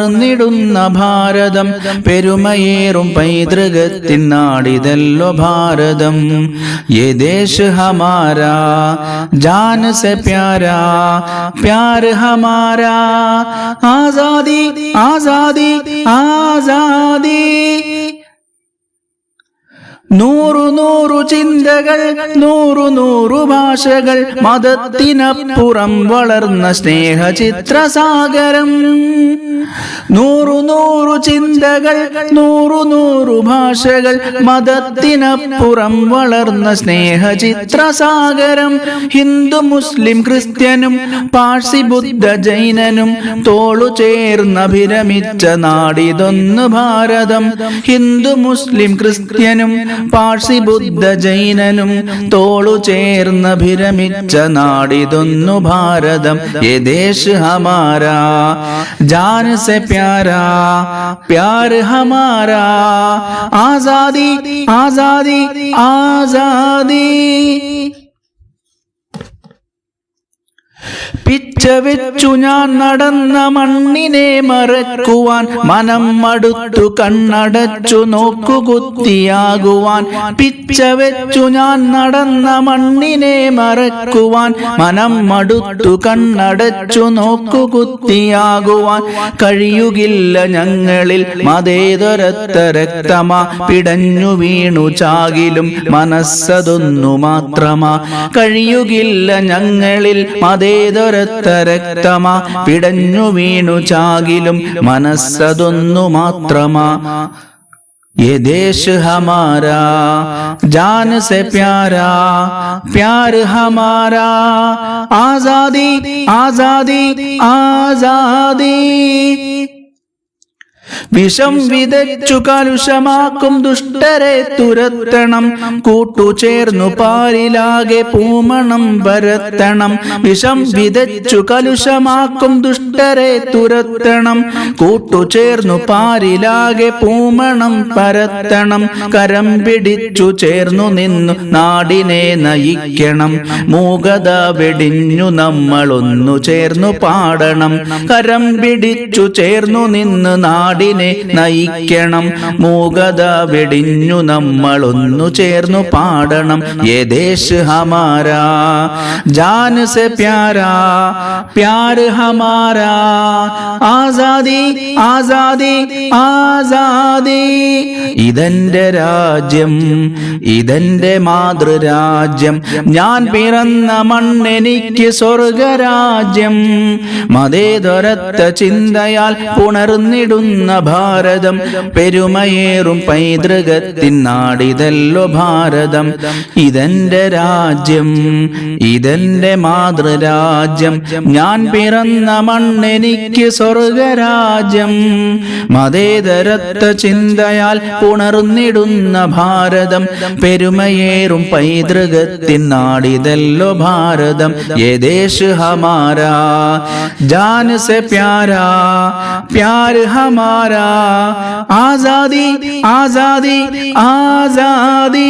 പുണർന്നിടുന്ന ഭാരതം പെരുമയേറും പൈതൃകത്തിൻ നാടിതല്ലോ ഭാരതം. യേ ദേശ് ഹമാരാ ജാൻ സെ പ്യാരാ പ്യാർ ഹമാരാ. ആസാദി ആസാദി ആസാദി. നൂറു നൂറു ചിന്തകൾ നൂറു നൂറു ഭാഷകൾ മതത്തിനപ്പുറം വളർന്ന സ്നേഹചിത്രസാഗരം. നൂറു നൂറു ചിന്തകൾ നൂറു നൂറു ഭാഷകൾ മതത്തിനപ്പുറം വളർന്ന സ്നേഹചിത്രസാഗരം. ഹിന്ദു മുസ്ലിം ക്രിസ്ത്യനും പാഴ്സി ബുദ്ധ ജൈനനും തോളു ചേർന്നഭിരമിച്ച നാടിതൊന്ന് ഭാരതം. ഹിന്ദു മുസ്ലിം ക്രിസ്ത്യനും പാഴ്സി ബുദ്ധ ജൈനനും തോളു ചേർന്ന് ഭിരമിച്ച നാടിതൊന്നു ഭാരതം. യേ ദേശ് ഹമാരാ ജാൻ സെ പ്യാരാ പ്യാർ ഹമാരാ. ആസാദി ആസാദി ആസാദി. പിച്ച വെച്ചു ഞാൻ നടന്ന മണ്ണിനെ മറക്കുവാൻ മനം മടുത്തു കണ്ണടച്ചു നോക്കുകുത്തിയാകുവാൻ പിച്ച വെച്ചു ഞാൻ നടന്ന മണ്ണിനെ മറക്കുവാൻ മനം മടുത്തു കണ്ണടച്ചു നോക്കുകുത്തിയാകുവാൻ കഴിയുകില്ല ഞങ്ങളിൽ മതേതരത്ത രക്തമാ. പിടഞ്ഞു വീണു ചാകിലും മനസ്സതൊന്നു മാത്രമാ. കഴിയുകില്ല ഞങ്ങളിൽ മതേതരത്ത രക്തമാ പിടഞ്ഞു വീണു ചാകിലും മനസ്സതൊന്നു മാത്രമാ ये देश हमारा जान से प्यारा प्यार हमारा आजादी आजादी आजादी വിഷം വിതച്ചു കലുഷമാക്കും ദുഷ്ടരെ തുരത്തണം. കൂട്ടുചേർന്നു പാലിലാകെ പൂമണം വരത്തണം. വിഷം വിതച്ചു കലുഷമാക്കും ദുഷ്ടരെ തുരത്തണം. കൂട്ടുചേർന്നു പാലിലാകെ പൂമണം പരത്തണം. കരം പിടിച്ചു ചേർന്നു നിന്നു നാടിനെ നയിക്കണം. മൂകത വെടിഞ്ഞു നമ്മളൊന്നു ചേർന്നു പാടണം. കരം പിടിച്ചു ചേർന്നു നിന്ന് നാടിനെ നയിക്കണം. മൂകത വെടിഞ്ഞു നമ്മൾ ഒന്നു ചേർന്നു പാടണം. യേ ദേശ് ഹമാരാ ജാൻ സെ പ്യാരാ പ്യാർ ഹമാരാ. ആസാദി ആസാദി ആസാദി. ഇതെന്റെ രാജ്യം ഇതെന്റെ മാതൃരാജ്യം. ഞാൻ പിറന്ന മണ്ണെനിക്ക് സ്വർഗരാജ്യം. മതേതൊരത്ത ചിന്തയാൽ പുണർന്നിടുന്ന ഭാരതം പെരുമയേറും പൈതൃകത്തിൻ നാടിതല്ലോ ഭാരതം. ഇതെന്റെ രാജ്യം ഇതെന്റെ മാതൃരാജ്യം. ഞാൻ പിറന്ന മണ്ണെനിക്ക് സ്വർഗരാജ്യം. മതേതരത്വ ചിന്തയാൽ ഉണർന്നിടുന്ന ഭാരതം. പെരുമയേറും പൈതൃകത്തിൻ നാടിതല്ലോ ഭാരതം. യദേശ് ദേശ് ഹമാരാ ജാൻ സെ പ്യാരാ പ്യാർ ഹമാരാ ആസാദി ആസാദി ആസാദി.